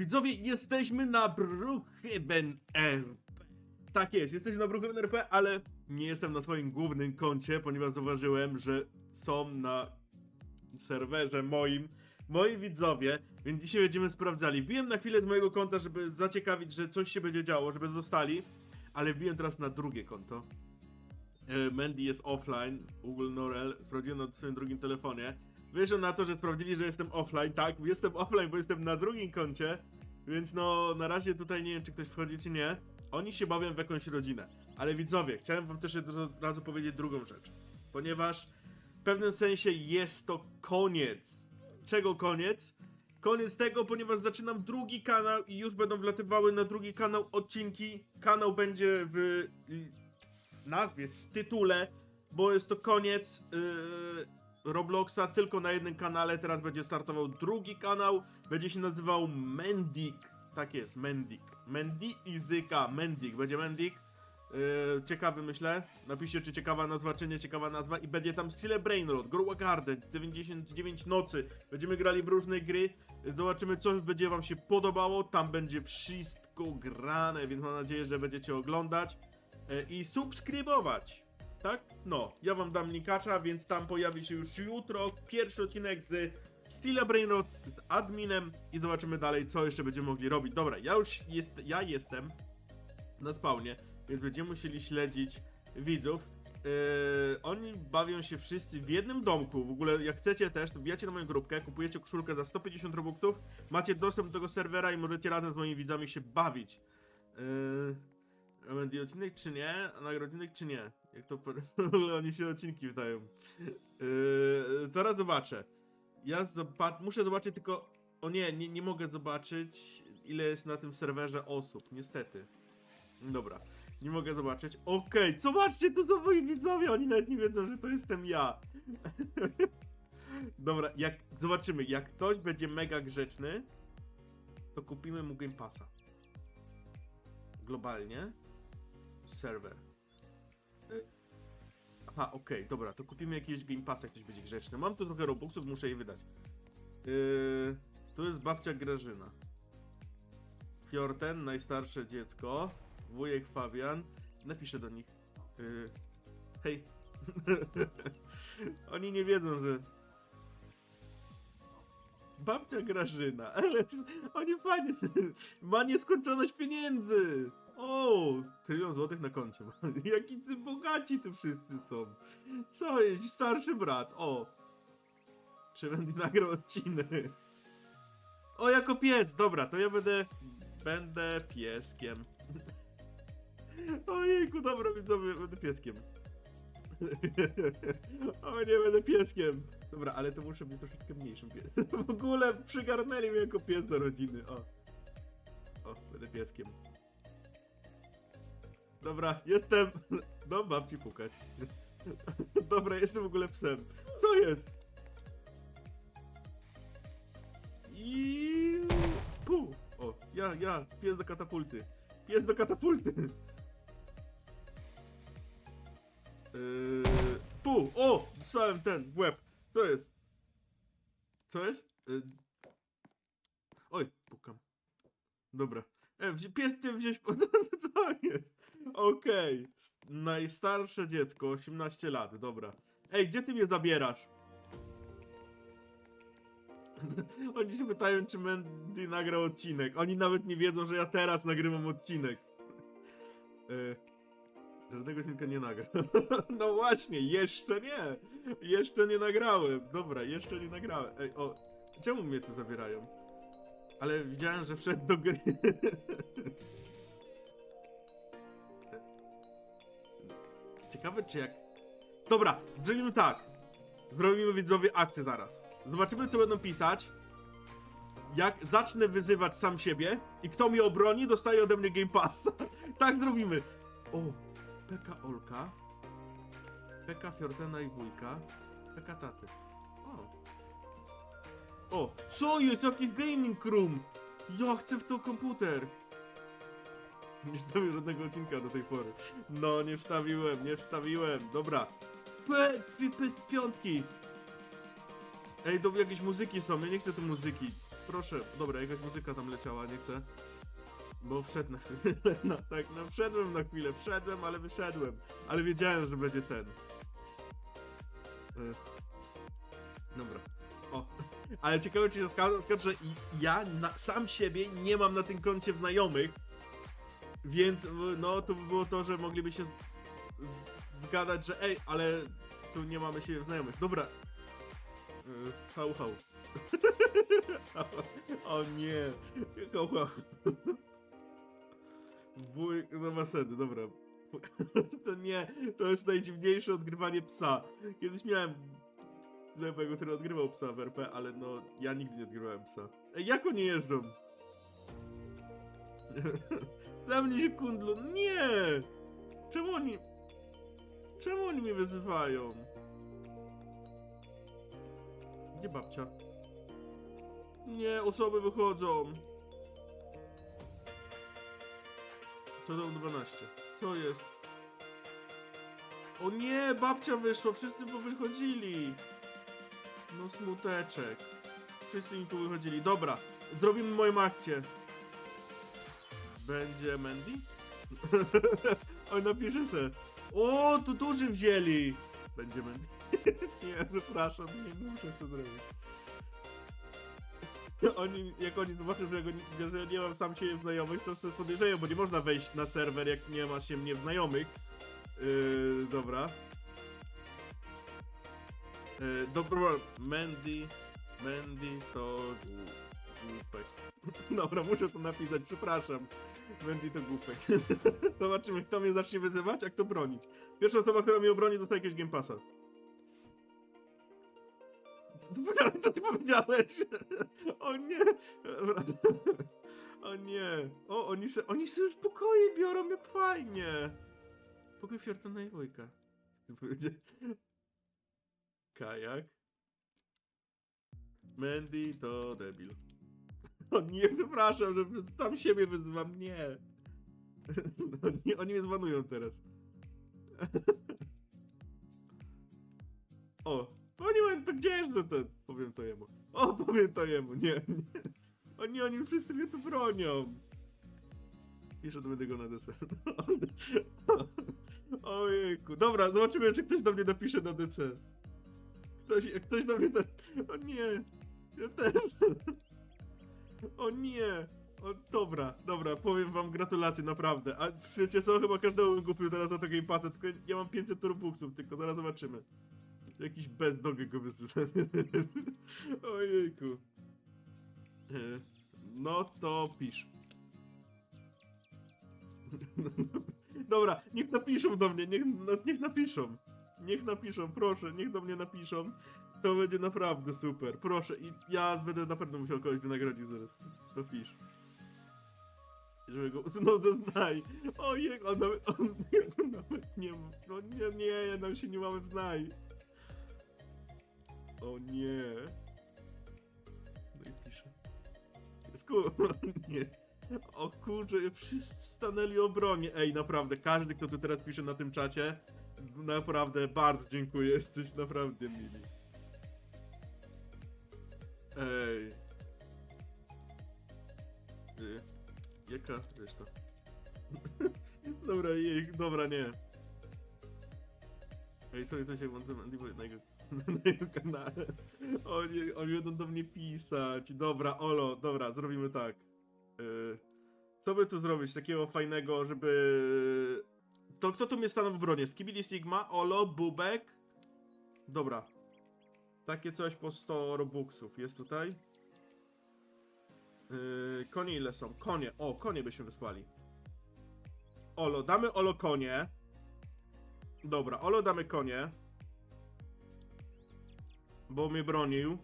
Widzowie, jesteśmy na Brookhaven RP. Tak jest, jesteśmy na Brookhaven RP, ale nie jestem na swoim głównym koncie, ponieważ zauważyłem, że są na serwerze moim moi widzowie, więc dzisiaj będziemy sprawdzali. Wbiłem na chwilę z mojego konta, żeby zaciekawić, że coś się będzie działo, żeby dostali, ale wbiłem teraz na drugie konto. E, Mandy jest offline, Google Norel, sprawdziłem na swoim drugim telefonie. Wyszło na to, że sprawdzili, że jestem offline, tak, jestem offline, bo jestem na drugim koncie, więc no, na razie tutaj nie wiem, czy ktoś wchodzi, czy nie. Oni się bawią w jakąś rodzinę, ale widzowie, chciałem wam też od razu powiedzieć drugą rzecz, ponieważ w pewnym sensie jest to koniec. Czego koniec? Koniec tego, ponieważ zaczynam drugi kanał i już będą wlatywały na drugi kanał odcinki. Kanał będzie w w nazwie, w tytule, bo jest to koniec yy, Robloxa tylko na jednym kanale. Teraz będzie startował drugi kanał, będzie się nazywał Mendik. Tak jest, Mendik. Mendy i Zyka, Mendik. Będzie Mendik. Yy, ciekawy myślę. Napiszcie, czy ciekawa nazwa, czy nie ciekawa nazwa. I będzie tam Stile Brainrot, Grow Garden, 99 nocy. Będziemy grali w różne gry. Zobaczymy, co będzie wam się podobało. Tam będzie wszystko grane, więc mam nadzieję, że będziecie oglądać e, i subskrybować. Tak? No, ja wam dam linkacza, więc tam pojawi się już jutro pierwszy odcinek z Stila Brainrot z adminem i zobaczymy dalej, co jeszcze będziemy mogli robić. Dobra, ja już jest, ja jestem na spawnie, więc będziemy musieli śledzić widzów. Yy, oni bawią się wszyscy w jednym domku. W ogóle, jak chcecie też, to wbijacie na moją grupkę, kupujecie koszulkę za 150 robuxów, macie dostęp do tego serwera i możecie razem z moimi widzami się bawić. Yy, będzie odcinek czy nie? Nagrodzinek czy nie? Jak to oni się odcinki wydają. Yy, teraz zobaczę. Ja zobac- muszę zobaczyć tylko. O nie, nie, nie mogę zobaczyć, ile jest na tym serwerze osób, niestety. Dobra, nie mogę zobaczyć. Okej, zobaczcie, to są moi widzowie, oni nawet nie wiedzą, że to jestem ja. Dobra, jak zobaczymy, jak ktoś będzie mega grzeczny, to kupimy mu Game Passa. Globalnie. Serwer. Aha, okej, dobra, to kupimy jakiegoś Game Passa, jak ktoś będzie grzeczny. Mam tu trochę Robuxów, muszę je wydać. Yy, tu jest babcia Grażyna. Fiorten, najstarsze dziecko. Wujek Fabian. Napiszę do nich. Yy, hej. Oni nie wiedzą, że... Babcia Grażyna. Oni fajnie. Ma nieskończoność pieniędzy. O, trylion złotych na koncie. Jaki ty bogaci tu wszyscy są. Co jest? Starszy brat. O. Czy będę nagrał odcinek? O, jako pies. Dobra, to ja będę... Będę pieskiem. Ojejku, dobra, widzowie, będę pieskiem. O nie, będę pieskiem. Dobra, ale to muszę być troszeczkę mniejszym piesem. W ogóle przygarnęli mnie jako pies do rodziny. O. O, będę pieskiem. Dobra, jestem. Do babci pukać. Dobra, jestem w ogóle psem. Co jest? I... Pu! O, ja, ja, pies do katapulty. Pies do katapulty. Yy, pu! O! Dostałem ten w łeb. Co jest? Co jest? Yy... Oj, pukam. Dobra. E, pies cię wziąć. Co jest? Okej. Najstarsze dziecko, 18 lat, dobra. Ej, gdzie ty mnie zabierasz? Oni się pytają, czy Mandy nagrał odcinek. Oni nawet nie wiedzą, że ja teraz nagrywam odcinek. E, żadnego odcinka nie nagram. no właśnie, jeszcze nie. Jeszcze nie nagrałem. Dobra, jeszcze nie nagrałem. Ej, o, czemu mnie tu zabierają? Ale widziałem, że wszedł do gry. Ciekawe, czy jak... Dobra, zrobimy tak. Zrobimy widzowie akcję zaraz. Zobaczymy, co będą pisać. Jak zacznę wyzywać sam siebie i kto mnie obroni, dostaje ode mnie Game Passa. tak zrobimy. O, Peka Olka. Peka Fiortena i wujka. Peka taty. O. O, co jest? Jaki gaming room? Ja chcę w to komputer. Nie wstawiłem żadnego odcinka do tej pory. No, nie wstawiłem, nie wstawiłem. Dobra. P, p, p, piątki. Ej, do jakieś muzyki są, ja nie chcę tu muzyki. proszę. Dobra, jakaś muzyka tam leciała, nie chcę. Bo wszedł na chwilę, no tak, no wszedłem na chwilę, wszedłem, ale wyszedłem. Ale wiedziałem, że będzie ten. Y. Dobra. O. Ale ciekawe, czy skaże, na że ja na, sam siebie nie mam na tym koncie znajomych, więc no to by było to, że mogliby się zgadać, że ej, ale tu nie mamy siebie znajomych. Dobra. Y, Hał, hał. o nie. Hał, hał. Wuj, no masedy, dobra. To nie, to jest najdziwniejsze odgrywanie psa. Kiedyś miałem znajomego, który odgrywał psa w RP, ale no, ja nigdy nie odgrywałem psa. Ej, jak oni jeżdżą? Za mnie się nie! Czemu oni... Czemu oni mnie wyzywają? Gdzie babcia? Nie, osoby wychodzą. To dom 12. Co jest? O nie, babcia wyszła, wszyscy powychodzili. No smuteczek. Wszyscy mi tu wychodzili. Dobra, zrobimy moją akcję. Będzie Mandy? Oj, napiszę se. O, tu duży wzięli. Będzie Mandy. nie, przepraszam, nie muszę to zrobić. Oni, jak oni zobaczą, że, ja go, nie- że ja nie mam sam siebie w znajomych, to sobie podejrzeją, bo nie można wejść na serwer, jak nie ma się mnie w znajomych. Yy, dobra. Yy, dobra, Mandy, Mandy to. Dobra, muszę to napisać, przepraszam. Mandy to głupek. Zobaczymy, kto mnie zacznie wyzywać, a kto bronić. Pierwsza osoba, która mnie obroni, dostaje jakiegoś Game Passa. Co ty powiedziałeś? O nie! O nie! O, oni se, oni se już pokoje biorą, jak fajnie! Pokój Fiortana i Wojka. Co ty powiedziałeś? Kajak. Mandy to debil. O nie, przepraszam, że tam siebie wyzywam, nie. No, nie oni mnie zwanują teraz. O, oni mają to gdzież no ten. Powiem to jemu. O, powiem to jemu, nie, nie. Oni, oni wszyscy mnie tu bronią. Piszę do go na DC. Ojejku. Dobra, zobaczymy, czy ktoś do mnie napisze na DC. Ktoś, ktoś do mnie... Na... O nie. Ja też. O nie! O, dobra, dobra, powiem wam gratulacje, naprawdę. A wiecie co, chyba każdemu bym kupił teraz za to Game tylko ja mam 500 turbuxów, tylko zaraz zobaczymy. Jakiś bezdrogi go wysyła. Ojejku. E, No to pisz. Dobra, niech napiszą do mnie, niech, niech napiszą. Niech napiszą, proszę, niech do mnie napiszą. To będzie naprawdę super, proszę. I ja będę na pewno musiał kogoś wynagrodzić zaraz. To pisz. Żeby go usunął ze znaj. Ojej, on nawet, on, on nawet nie, no nie, nie, nam się nie mamy w znaj. O nie. No i pisze. Sku, nie. O kurczę, wszyscy stanęli obronie. Ej, naprawdę, każdy, kto tu teraz pisze na tym czacie, naprawdę bardzo dziękuję, jesteś naprawdę mili. Ej. Jaka reszta? dobra, jej, dobra, nie. Ej, sorry, to się włączyłem na jego, na jego kanale. Oni, oni będą do mnie pisać. Dobra, Olo, dobra, zrobimy tak. Y, co by tu zrobić takiego fajnego, żeby... To kto tu mnie stanął w obronie? Skibidi Sigma, Olo, Bubek. Dobra. Takie coś po 100 robuxów. Jest tutaj? Yy, konie ile są? Konie. O, konie byśmy wysłali. Olo, damy Olo konie. Dobra, Olo damy konie. Bo mnie bronił.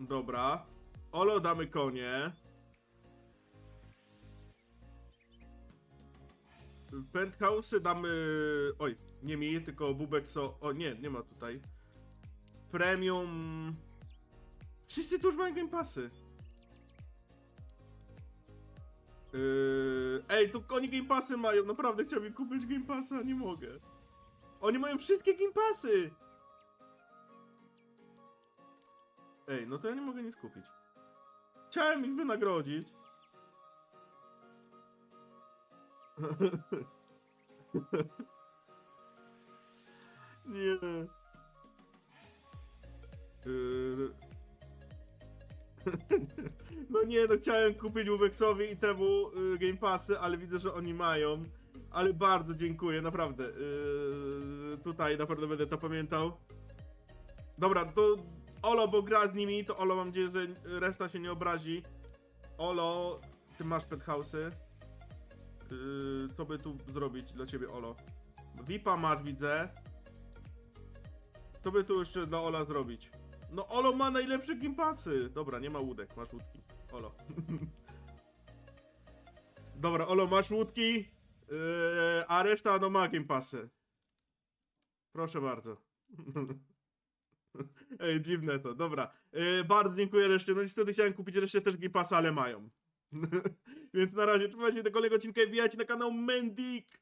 Dobra. Olo damy konie. Penthouse'y damy... Oj, nie mi, tylko Bubek so... O nie, nie ma tutaj. Premium... Wszyscy tu już mają Game Passy. Yy... Ej, tu oni Game Passy mają, naprawdę chciałbym kupić Game Passa, a nie mogę. Oni mają wszystkie Game Passy! Ej, no to ja nie mogę nic kupić. Chciałem ich wynagrodzić. nie. Yy. No nie, no chciałem kupić Ubexowi i temu y, Game Passy, ale widzę, że oni mają. Ale bardzo dziękuję, naprawdę. Yy, tutaj naprawdę będę to pamiętał. Dobra, to Olo, bo gra z nimi, to Olo mam nadzieję, że reszta się nie obrazi. Olo, ty masz penthouse'y. Yy, co by tu zrobić dla ciebie, Olo? VIPa masz, widzę. Co by tu jeszcze dla Ola zrobić? No Olo ma najlepsze gimpasy. Dobra, nie ma łódek, masz łódki. Olo. Dobra, Olo, masz łódki, yy, a reszta no ma gimpasy. Proszę bardzo. Ej, dziwne to, dobra. Yy, bardzo dziękuję reszcie. No niestety chciałem kupić reszcie też gimpasy, ale mają. Więc na razie, trzymajcie do kolejnego odcinka i wbijajcie na kanał Mendik.